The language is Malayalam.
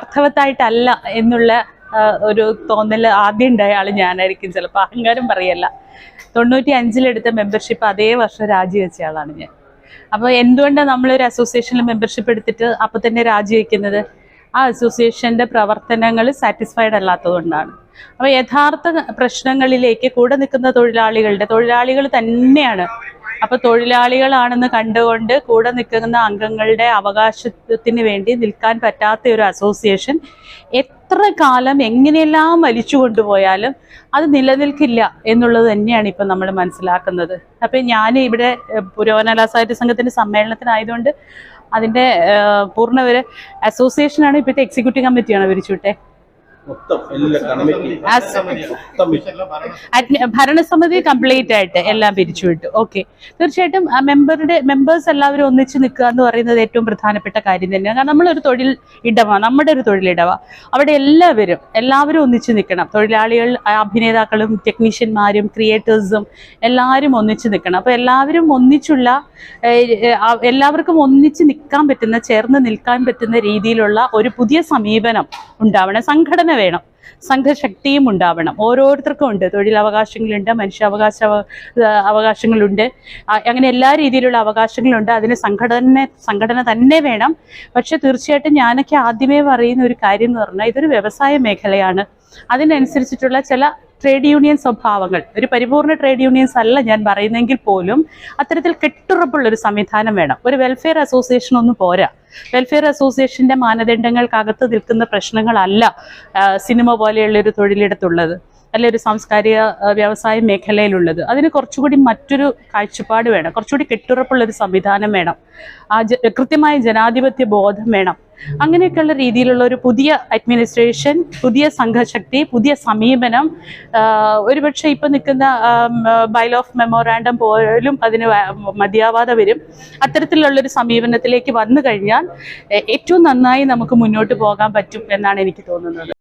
അർത്ഥവത്തായിട്ടല്ല എന്നുള്ള ഒരു തോന്നൽ ആദ്യം ഉണ്ടായ ആൾ ഞാനായിരിക്കും. ചിലപ്പോൾ അഹങ്കാരം പറയല്ല. തൊണ്ണൂറ്റി അഞ്ചിലെടുത്ത മെമ്പർഷിപ്പ് അതേ വർഷം രാജിവെച്ച ആളാണ് ഞാൻ. അപ്പോൾ എന്തുകൊണ്ടാണ് നമ്മളൊരു അസോസിയേഷനിൽ മെമ്പർഷിപ്പ് എടുത്തിട്ട് അപ്പം തന്നെ രാജിവെക്കുന്നത് ആ അസോസിയേഷന്റെ പ്രവർത്തനങ്ങൾ സാറ്റിസ്ഫൈഡ് അല്ലാത്തതുകൊണ്ടാണ്. അപ്പോൾ യഥാർത്ഥ പ്രശ്നങ്ങളിലേക്ക് കൂടെ നിൽക്കുന്ന തൊഴിലാളികളുടെ തൊഴിലാളികൾ തന്നെയാണ് അപ്പോൾ തൊഴിലാളികളാണെന്ന് കണ്ടുകൊണ്ട് കൂടെ നിൽക്കുന്ന അംഗങ്ങളുടെ അവകാശത്തിന് വേണ്ടി നിൽക്കാൻ പറ്റാത്ത ഒരു അസോസിയേഷൻ എത്ര കാലം എങ്ങനെയെല്ലാം വലിച്ചു കൊണ്ടുപോയാലും അത് നിലനിൽക്കില്ല എന്നുള്ളത് തന്നെയാണ് ഇപ്പം നമ്മൾ മനസ്സിലാക്കുന്നത്. അപ്പം ഞാൻ ഇവിടെ പുരോഗമന സാഹിത്യ സംഘത്തിന്റെ സമ്മേളനത്തിനായതുകൊണ്ട് അതിന്റെ പൂർണ ഒരു അസോസിയേഷനാണ് ഇപ്പോഴത്തെ എക്സിക്യൂട്ടീവ് കമ്മിറ്റിയാണ് വിരിച്ചുവിട്ടെ ഭരണസമിതി കംപ്ലീറ്റ് ആയിട്ട് എല്ലാം പിരിച്ചുവിട്ടു ഓക്കെ തീർച്ചയായിട്ടും ആ മെമ്പറുടെ മെമ്പേഴ്സ് എല്ലാവരും ഒന്നിച്ച് നിൽക്കുക എന്ന് പറയുന്നത് ഏറ്റവും പ്രധാനപ്പെട്ട കാര്യം തന്നെയാണ്. കാരണം നമ്മളൊരു തൊഴിൽ ഇടവ നമ്മുടെ ഒരു തൊഴിലിടവ അവിടെ എല്ലാവരും എല്ലാവരും ഒന്നിച്ച് നിൽക്കണം. തൊഴിലാളികൾ അഭിനേതാക്കളും ടെക്നീഷ്യന്മാരും ക്രിയേറ്റേഴ്സും എല്ലാവരും ഒന്നിച്ച് നിൽക്കണം. അപ്പോൾ എല്ലാവരും ഒന്നിച്ചുള്ള എല്ലാവർക്കും ഒന്നിച്ച് നിൽക്കാൻ പറ്റുന്ന ചേർന്ന് നിൽക്കാൻ പറ്റുന്ന രീതിയിലുള്ള ഒരു പുതിയ സമീപനം ഉണ്ടാവണം. സംഘടന വേണം. സംഘശക്തിയും ഉണ്ടാവണം. ഓരോരുത്തർക്കും ഉണ്ട്. തൊഴിലവകാശങ്ങളുണ്ട് മനുഷ്യാവകാശ അവകാശങ്ങളുണ്ട്. അങ്ങനെ എല്ലാ രീതിയിലുള്ള അവകാശങ്ങളുണ്ട്. അതിന് സംഘടന സംഘടന തന്നെ വേണം. പക്ഷെ തീർച്ചയായിട്ടും ഞാനൊക്കെ ആദ്യമേ പറയുന്ന ഒരു കാര്യം എന്ന് പറഞ്ഞാൽ ഇതൊരു വ്യവസായ മേഖലയാണ്. അതിനനുസരിച്ചിട്ടുള്ള ചില ട്രേഡ് യൂണിയൻ സ്വഭാവങ്ങൾ. ഒരു പരിപൂർണ ട്രേഡ് യൂണിയൻസ് അല്ല ഞാൻ പറയുന്നെങ്കിൽ പോലും അത്തരത്തിൽ കെട്ടുറപ്പുള്ള ഒരു സംവിധാനം വേണം. ഒരു വെൽഫെയർ അസോസിയേഷൻ ഒന്നും പോരാ. വെൽഫെയർ അസോസിയേഷന്റെ മാനദണ്ഡങ്ങൾക്കകത്ത് നിൽക്കുന്ന പ്രശ്നങ്ങളല്ല സിനിമ പോലെയുള്ള ഒരു തൊഴിലിടത്തുള്ളത് അല്ലെ ഒരു സാംസ്കാരിക വ്യവസായ മേഖലയിലുള്ളത്. അതിന് കുറച്ചുകൂടി മറ്റൊരു കാഴ്ചപ്പാട് വേണം. കുറച്ചുകൂടി കെട്ടുറപ്പുള്ള ഒരു സംവിധാനം വേണം. ആ കൃത്യമായ ജനാധിപത്യ ബോധം വേണം. അങ്ങനെയൊക്കെയുള്ള രീതിയിലുള്ള ഒരു പുതിയ അഡ്മിനിസ്ട്രേഷൻ പുതിയ സംഘശക്തി പുതിയ സമീപനം ഒരുപക്ഷെ ഇപ്പം നിൽക്കുന്ന ബൈൽ ഓഫ് മെമ്മോറാണ്ടം പോലും അതിന് മതിയാവാതെ വരും. അത്തരത്തിലുള്ളൊരു സമീപനത്തിലേക്ക് വന്നു കഴിഞ്ഞാൽ ഏറ്റവും നന്നായി നമുക്ക് മുന്നോട്ട് പോകാൻ പറ്റും എന്നാണ് എനിക്ക് തോന്നുന്നത്.